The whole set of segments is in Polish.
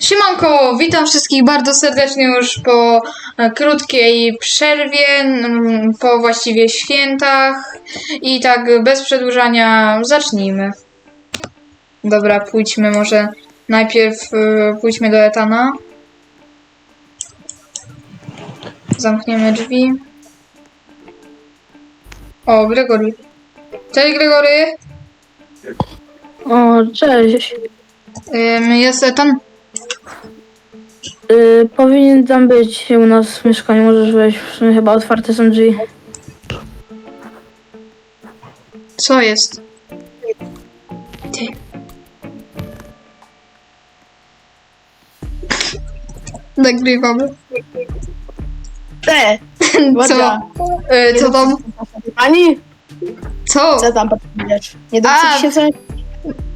Siemanko, witam wszystkich bardzo serdecznie już po e, krótkiej przerwie, po właściwie świętach i tak bez przedłużania zacznijmy. Dobra, pójdźmy może najpierw e, pójdźmy do Etana. Zamkniemy drzwi. O, Gregory. Cześć Gregory! O, cześć. Ym, Jest Etan? Y, powinien tam być u nas w mieszkaniu, możesz wejść, w sumie chyba otwarte są drzwi. Co jest? Ty. Nagrywamy. Te, Co? E, co tam? Pani? Co? Co tam potrzebujesz? Nie A. dosyć się coś?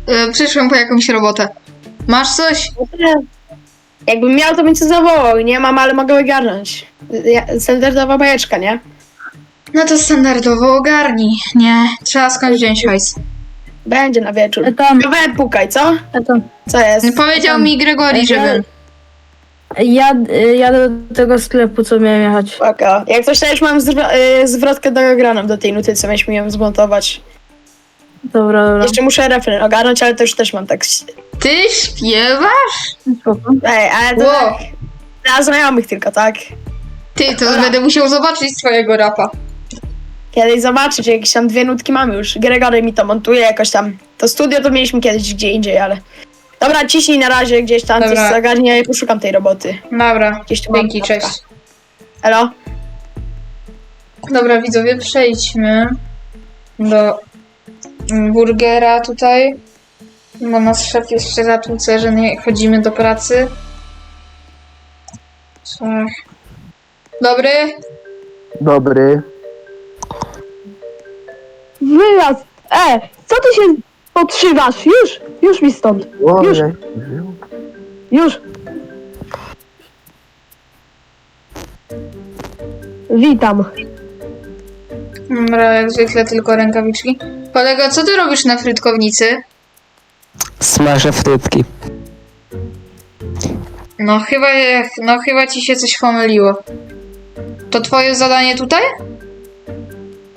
E, przyszłem po jakąś robotę. Masz coś? Jakbym miał, to bym cię zawołał. Nie mam, ale mogę ogarnąć. Ja- Standardowa bajeczka, nie? No to standardowo ogarnij. Nie, trzeba skądś wziąć hajs. Będzie na wieczór. Etam, No we, pukaj, co? etam. Co jest? Powiedział mi Gregory, żebym. Ja, y, jadę do tego sklepu, co miałem jechać. Spoko. Jak coś, to już mam zwro- y, zwrotkę do graną do tej nuty, co mieliśmy ją zmontować. Dobra, dobra. Jeszcze muszę refren ogarnąć, ale to już też mam tak... Ty śpiewasz? Spoko. Ej, ale to Wow. tak... Dla znajomych tylko, tak? Ty, to Dobra. będę musiał zobaczyć twojego rapa. Kiedyś zobaczyć, jakieś tam dwie nutki mamy już. Gregory mi to montuje jakoś tam. To studio to mieliśmy kiedyś gdzie indziej, ale... Dobra, ciśnij na razie gdzieś tam, Dobra. coś i poszukam tej roboty. Dobra, Gdzieś tu mam dzięki, notka. cześć. Elo? Dobra, widzowie, przejdźmy do burgera tutaj. Bo nasz szef jeszcze zatłuce, że nie chodzimy do pracy. Ach. Dobry? Dobry. Wyraz! E, co ty się podszywasz? Już, już mi stąd. Już. Już. Witam. Dobra, jak zwykle tylko rękawiczki. Kolego, co ty robisz na frytkownicy? Smażę frytki. No chyba, no chyba ci się coś pomyliło. To twoje zadanie tutaj?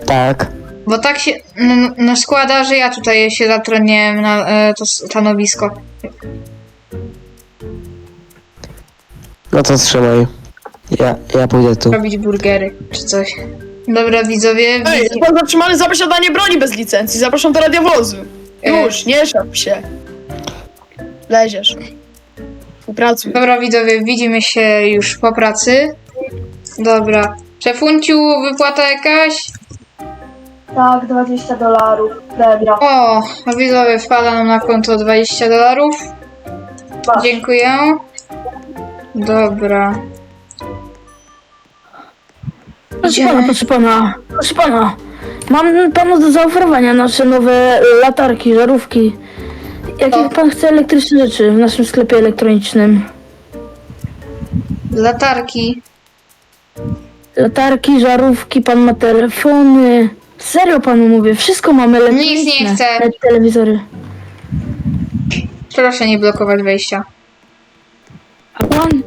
Tak. Bo tak się no, no składa, że ja tutaj się zatrudniłem na e, to stanowisko. No to trzymaj. Ja, ja pójdę tu. Robić burgery czy coś. Dobra, widzowie. Ej, Widz... pan zatrzymany za posiadanie broni bez licencji. Zapraszam do radiowozu. Już, nie szap się. Leziesz. Współpracuj. Dobra, widzowie, widzimy się już po pracy. Dobra. Szefunciu, wypłata jakaś? Tak, 20 dolarów. Dobra. O, widzowie, wpada nam na konto 20 dolarów. Dziękuję. Dobra. Proszę pana, proszę pana, proszę pana. Mam panu do zaoferowania nasze nowe latarki, żarówki. Jakie O. pan chce elektryczne rzeczy w naszym sklepie elektronicznym? Latarki. Latarki, żarówki, pan ma telefony. Serio panu mówię, wszystko mamy elektroniczne. Nic nie chcę. Nawet telewizory. Proszę nie blokować wejścia. A pan?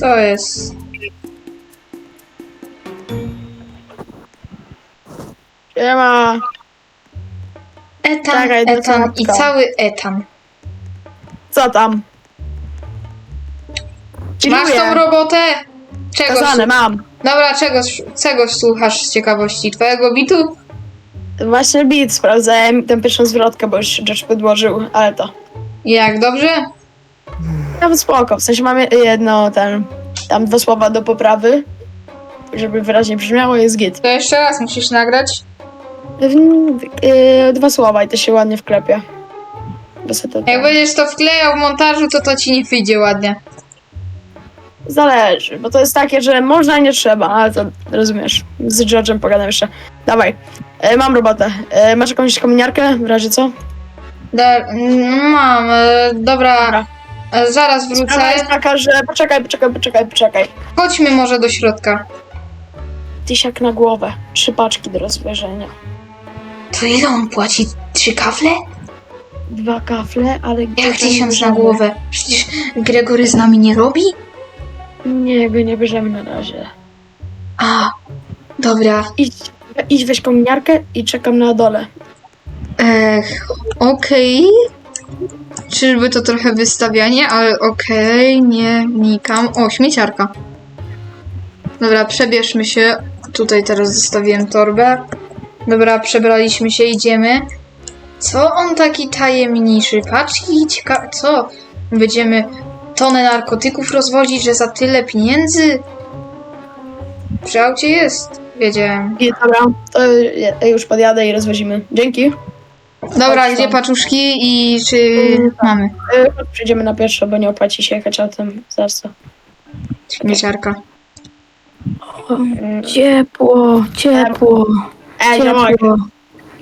Co jest? Nie ma. Etan, Czekaj, etan i cały etan. Co tam? Masz tą Chilluję. robotę? Czego? Kazane, mam. Dobra, czego, czego słuchasz z ciekawości? Twojego bitu? Właśnie beat sprawdzałem tę pierwszą zwrotkę, bo już rzecz podłożył, ale to. Jak, dobrze? Nawet spoko. W sensie mamy jedno, ten, tam dwa słowa do poprawy, żeby wyraźnie brzmiało, jest git. To jeszcze raz musisz nagrać. W- yy, dwa słowa i to się ładnie wklepie. Bo se to, Jak będziesz to wklejał w montażu, to to ci nie wyjdzie ładnie. Zależy, bo to jest takie, że można i nie trzeba, ale to rozumiesz. Z George'em pogadam jeszcze. Dawaj, e, mam robotę. E, masz jakąś kominiarkę w razie co? Da, mm, mam, e, dobra. Dobra. E, Zaraz Sprawa wrócę. jest taka, że... Poczekaj, poczekaj, poczekaj, poczekaj. Chodźmy może do środka. Tysiak na głowę. Trzy paczki do rozważenia. To ile on płaci? Trzy kafle? Dwa kafle, ale... Jak go tysiąc na bierzemy. głowę? Przecież Gregory z nami nie robi? Nie, go nie bierzemy na razie. A, dobra. Idź, idź weź kominiarkę i czekam na dole. Ech, okej. Czyżby to trochę wystawianie, ale okej, nie wnikam. O, śmieciarka. Dobra, przebierzmy się. Tutaj teraz zostawiłem torbę. Dobra, przebraliśmy się, idziemy. Co on taki tajemniczy? Paczki, cieka... Co? Będziemy tonę narkotyków rozwozić, że za tyle pieniędzy? Przy aucie jest. Wiedziałem. Dobra, to już podjadę i rozwozimy. Dzięki. Dobra, Chodź gdzie tam. paczuszki i czy Mm, mamy? Y, chodź, Przejdziemy na pieszo, bo nie opłaci się jechać autem. Zaraz. Śmieciarka. Mm, Ciepło, ciepło, Ej, ziomek, ciepło,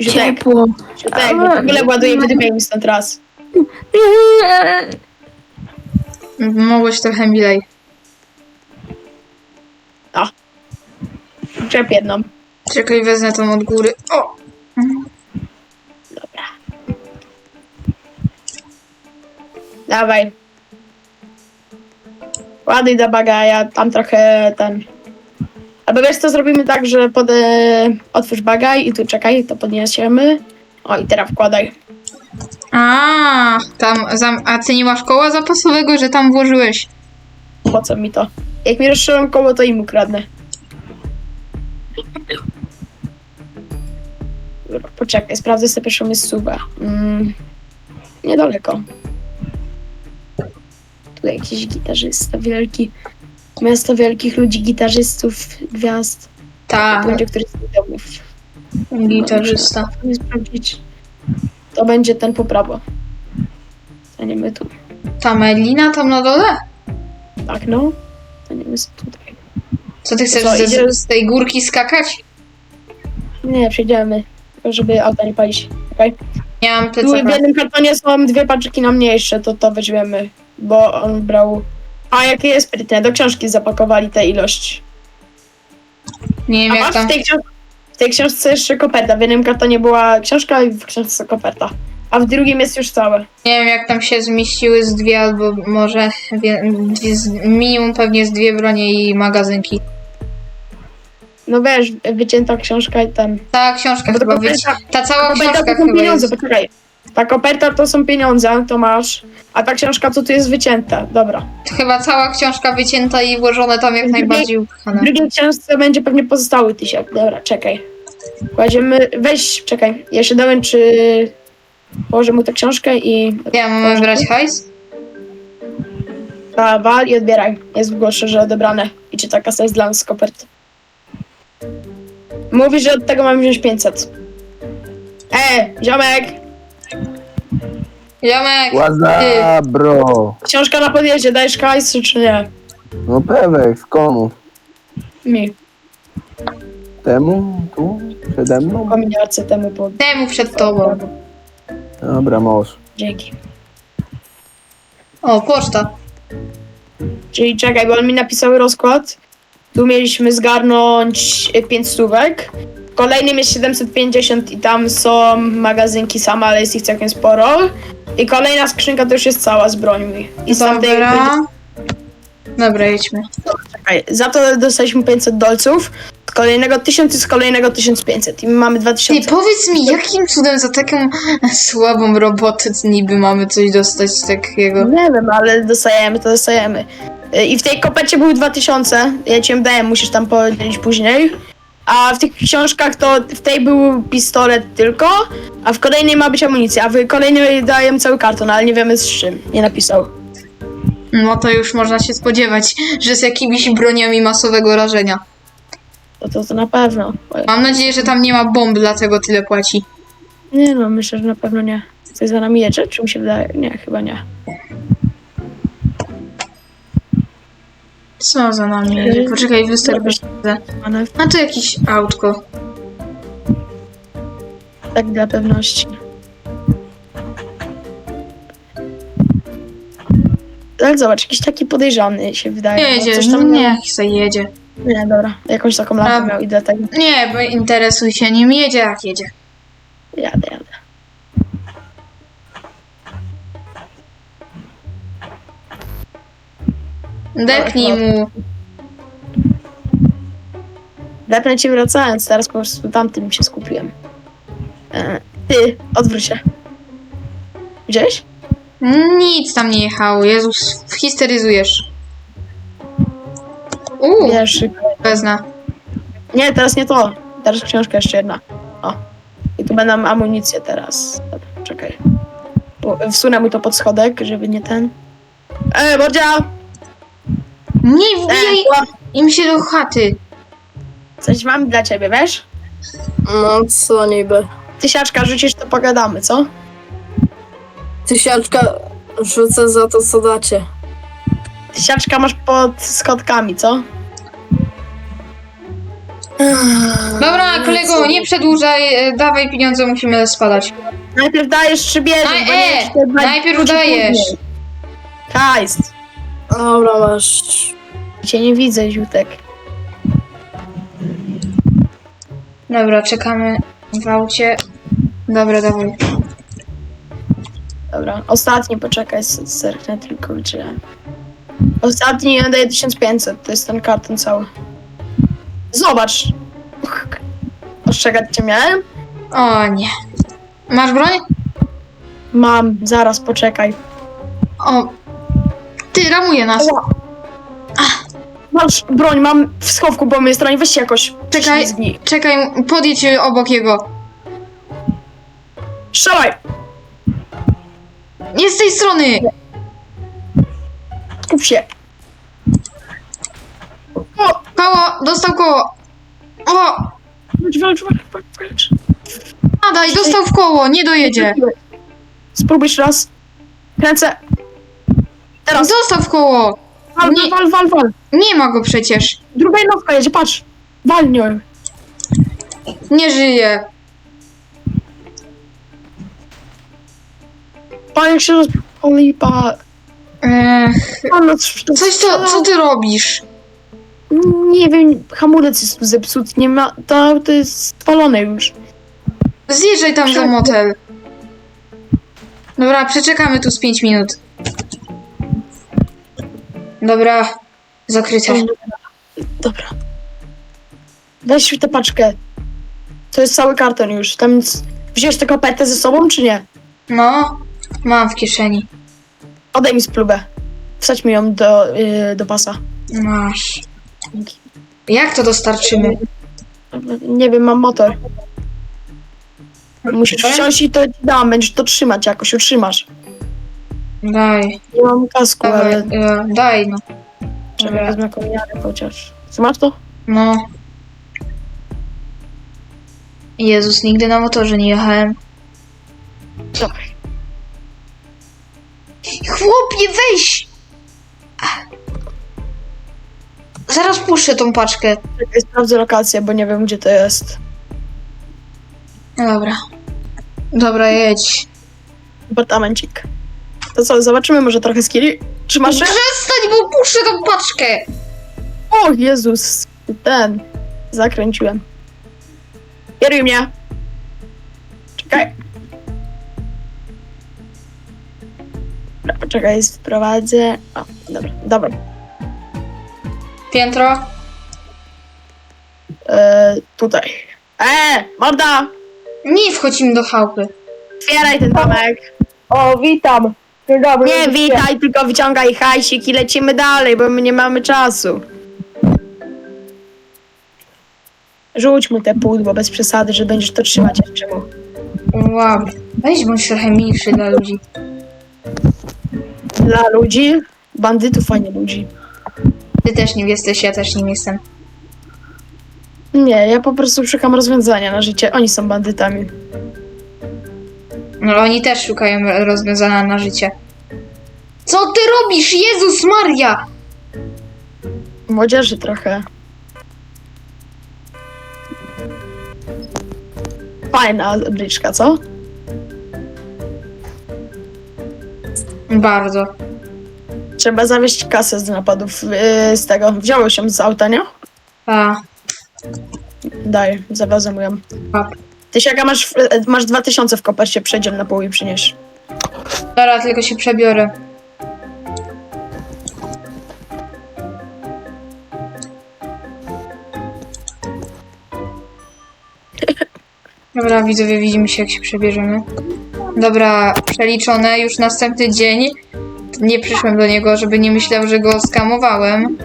Ziutek, ciepło. Ziutek, bo w ogóle wydymiaj mi stąd raz. Mogłeś trochę milej. Czep jedną. Czekaj, wezmę tą od góry. Dawaj. Ładuj do baga, ja tam trochę ten... Albo wiesz co, zrobimy tak, że pod, otwórz bagaj i tu czekaj, to podniesiemy. O, i teraz wkładaj. A, tam, zam, a ty nie masz koła zapasowego, że tam włożyłeś? Po co mi to? Jak mi rozszerzą koło, to im ukradnę. Dobra, Poczekaj, sprawdzę sobie pierwszą miejscówkę. Mm, niedaleko. Tu jakiś gitarzysta wielki. Miasto wielkich ludzi, gitarzystów, gwiazd. Tak, To będzie któryś z domów. gitarzysta. Nie sprawdzić. To będzie ten po prawo. Staniemy tu. Ta Melina tam na dole? Tak, no. Staniemy tutaj. Co ty chcesz Co, ze, z tej górki skakać? Nie, przejdziemy. Żeby auta nie palić. Okej? Nie mam Tu w jednym kartonie są dwie paczki na mniejsze, to to weźmiemy. Bo on brał... A, jakie jest sprytne. Do książki zapakowali tę ilość. Nie wiem A jak masz tam. w tej, książ- w tej książce jeszcze koperta. W jednym kartonie była książka i w książce koperta. A w drugim jest już całe. Nie wiem jak tam się zmieściły z dwie albo może wie, dwie, z, minimum pewnie z dwie bronie i magazynki. No wiesz, wycięta książka i ten... Ta książka chyba wyci- koperta, Ta cała książka chyba pieniądze, jest. poczekaj. Ta koperta to są pieniądze, to masz. A ta książka to tu jest wycięta. Dobra. Chyba cała książka wycięta i włożone tam jak W najbardziej W upchane. drugiej książce będzie pewnie pozostały tysiak. Dobra, czekaj. Kładziemy. Weź, czekaj. Ja się dowiem, czy położę mu tę książkę i. Ja mamy brać hajs? Ta, wal i odbieraj. Jest w głosie, że odebrane. I czy ta kasa jest dla nas z kopert. Mówi, że od tego mamy wziąć 500. E, ziomek! Jamek! Łaza, bro. Książka na podjeździe, dajesz hajs czy nie? No pewek, komu? Mi. Temu? Tu? Przede mną? Kominiarce temu po. Temu przed tobą. Dobra, możesz. Dzięki. O, poczta. Czyli czekaj, bo on mi napisał rozkład. Tu mieliśmy zgarnąć 5 stówek. Kolejnym jest 750 i tam są magazynki same, ale jest ich całkiem sporo. I kolejna skrzynka to już jest cała z brońmi. I z tamtej Dobra. Dobra, jedźmy. czekaj, za to dostaliśmy 500 dolców. Z kolejnego 1000 i z kolejnego 1500. I my mamy Ty, 2000. powiedz mi, jakim cudem za taką słabą robotę niby mamy coś dostać takiego? Nie wiem, ale dostajemy, to dostajemy. Y, I w tej kopercie były 2000. Ja ci ją dałem, musisz tam podzielić później. A w tych książkach to w tej był pistolet tylko, a w kolejnej ma być amunicja, a w kolejnej daję cały karton, ale nie wiemy z czym. Nie napisał. No to już można się spodziewać, że z jakimiś broniami masowego rażenia. To, to, to na pewno. Mam nadzieję, że tam nie ma bomb, dlatego tyle płaci. Nie no, myślę, że na pewno nie. Coś za nami jedzie, czy mi się wydaje? Nie, chyba nie. Co za nami jedzie? Poczekaj, wystarczy. Ale A to jakieś autko. tak dla pewności. Ale zobacz, jakiś taki podejrzany się wydaje. no, Jedzie, Coś tam niech se jedzie. Nie, dobra. Jakąś taką lampę A- miał i dlatego Nie, bo interesuj się nim, jedzie jak jedzie. jadę, jadę. Depnij mu. Lepnę ci wracając, teraz po prostu tamtym się skupiłem. E, ty, odwróć się. Gdzieś? Nic tam nie jechało, Jezus, histeryzujesz. Uuu, Wiesz, wezna. Nie, teraz nie to. Teraz książka jeszcze jedna. O. I tu będę amunicję teraz. Dobra, czekaj. Bo wsunę mu to pod schodek, żeby nie ten. Ej, Bordzia! Nie wbijaj Ej, im się do chaty. coś mam dla ciebie, wiesz? No co niby. Tysiaczka rzucisz, to pogadamy, co? Tysiaczka rzucę za to, co dacie. Tysiaczka masz pod schodkami, co? Dobra, kolego, nie przedłużaj, e, dawaj pieniądze, musimy spadać. Najpierw dajesz trzy bierzesz, bo nie e, czy dwa najpierw dajesz. później. Hajs. Dobra, masz. Cię nie widzę, Ziutek. Dobra, czekamy w aucie. Dobra, dawaj. Dobra, ostatni poczekaj, zerknę tylko, czy... Ostatni ja daję 1500, to jest ten karton cały. Zobacz! Ostrzegać cię miałem? O nie. Masz broń? Mam, zaraz, poczekaj. O. Ty, ramuje nas. Masz broń, mam w schowku po mojej stronie, weź się jakoś Czekaj. ślizgnij. Czekaj, podjedź obok jego. Strzelaj! Nie z tej strony! Skup się! O! Koło, dostał koło. O! Walcz, walcz, walcz, walcz, walcz. Nadaj, dostał w koło, nie dojedzie. Spróbuj jeszcze raz. Kręcę. Teraz. Dostał w koło. Wal, Nie. wal, wal, wal. Nie ma go przecież. Druga jednostka jedzie, patrz. Wal nią. Nie żyje. Pan się roz... O lipa. Ech, Pan coś to, co ty robisz? Nie wiem, hamulec jest zepsuty, nie ma... To, to jest spalone już. Zjeżdżaj tam za motel. Dobra, przeczekamy tu z 5 minut. Dobra, zakryte. Dobra. Weź tę paczkę. To jest cały karton już. Tam nic... Wziąłeś tę kopetę ze sobą, czy nie? No, mam w kieszeni. Odej mi splubę. Wsadź mi ją do, yy, do pasa. Masz. Dzięki. Jak to dostarczymy? Nie wiem, mam motor. Musisz wsiąść i to dam, będziesz to trzymać jakoś, utrzymasz. Daj, Nie mam kasku, dawaj, ale e, daj no. Czekaj, wezmę kominiarę chociaż. Co masz to? No. Jezus, nigdy na motorze nie jechałem. Dobra. Chłopie, weź! Zaraz puszczę tą paczkę. Czekaj, sprawdzę lokację, bo nie wiem gdzie to jest. No dobra. Dobra, jedź. Apartamencik. To co, zobaczymy może trochę skilli? Trzymasz się? Przestań, bo puszczę tą paczkę! O Jezus, ten. Zakręciłem. Kieruj mnie. Czekaj. Dobra, poczekaj, sprowadzę. O, dobra, dobra. Piętro? E, tutaj. E, morda! Nie wchodzimy do chałupy. Otwieraj ten domek. O, witam. Dzień dobry. Nie witaj, tylko wyciągaj hajsik i lecimy dalej, bo my nie mamy czasu. Rzuć mu te pudło bez przesady, że będziesz to trzymać jeszcze mu. Wow. Weź bądź trochę milszy dla ludzi. Dla ludzi, bandytów, a nie ludzi. Ty też nim jesteś, ja też nim jestem. Nie, ja po prostu szukam rozwiązania na życie. Oni są bandytami. No oni też szukają rozwiązania na życie. Co ty robisz? Jezus Maria! Młodzieży trochę. Fajna obliczka, co? Bardzo. Trzeba zawieźć kasę z napadów yy, z tego. Wziąłeś się z auta, nie? A, Daj, zawiozę ją. A. Tysiaka masz, w- e, masz 2000 w kopercie, przejdziemy na pół i przyniesz. dobra, tylko się przebiorę. Dobra, widzowie, widzimy się jak się przebierzemy. Dobra, przeliczone, już następny dzień. Nie przyszłem do niego, żeby nie myślał, że go skamowałem.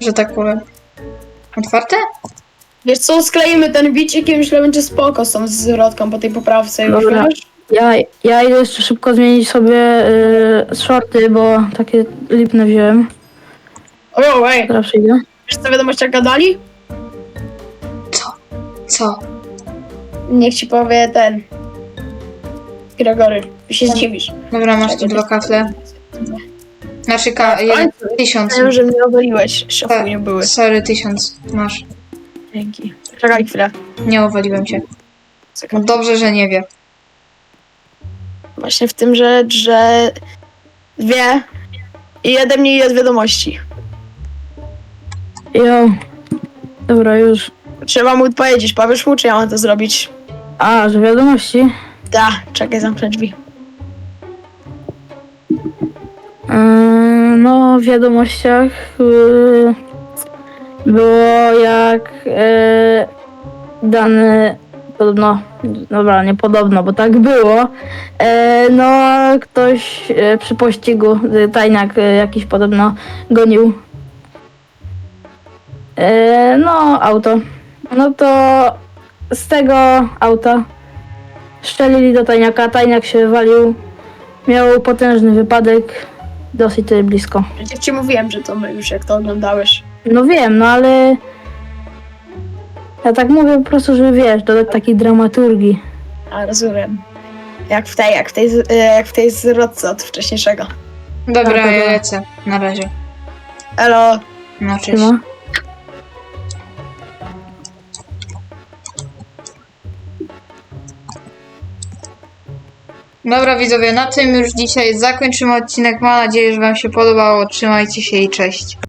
Że tak powiem. Otwarte? Wiesz co, skleimy ten bicik i myślę, będzie spoko z tą zwrotką po tej poprawce już, Dobra. wiesz? Ja, ja idę jeszcze szybko zmienić sobie y, shorty, bo takie lipne wziąłem. O, ej, Teraz przyjdę. wiesz co wiadomościach gadali? Co? Niech ci powie ten... Gregory, ty się zdziwisz. Dobra, masz tu dwa kafle. Znaczy, ka- jeden, tysiąc. Wiem, że mnie owaliłeś, szefu nie były. Sorry, tysiąc. Masz. Dzięki. Czekaj chwilę. Nie uwaliłem cię. No dobrze, że nie wie. Właśnie w tym rzecz, że wie i ode mnie jest wiadomości. Jo. Dobra, już. Trzeba mu powiedzieć, powiesz mu, czy ja mam to zrobić? A, że wiadomości. Da, czekaj, zamknę drzwi. Yy, no, w wiadomościach yy, było jak yy, dany, podobno, dobra, nie podobno, bo tak było, yy, no ktoś yy, przy pościgu, yy, tajniak yy, jakiś podobno gonił, yy, no auto, no to z tego auta strzelili do tajniaka, tajniak się wywalił, miał potężny wypadek, dosyć tutaj blisko. Przecież ci mówiłem, że to my już jak to oglądałeś. No wiem, no ale. Ja tak mówię po prostu, że wiesz, dodać takiej dramaturgii. A, rozumiem. Jak w tej, jak w tej, z- e, jak w tej zwrotce od wcześniejszego. Dobra, Dobra. ja lecę. Na razie. Elo, No, cześć. No. Dobra, widzowie, na tym już dzisiaj zakończymy odcinek. Mam nadzieję, że Wam się podobało. Trzymajcie się i cześć.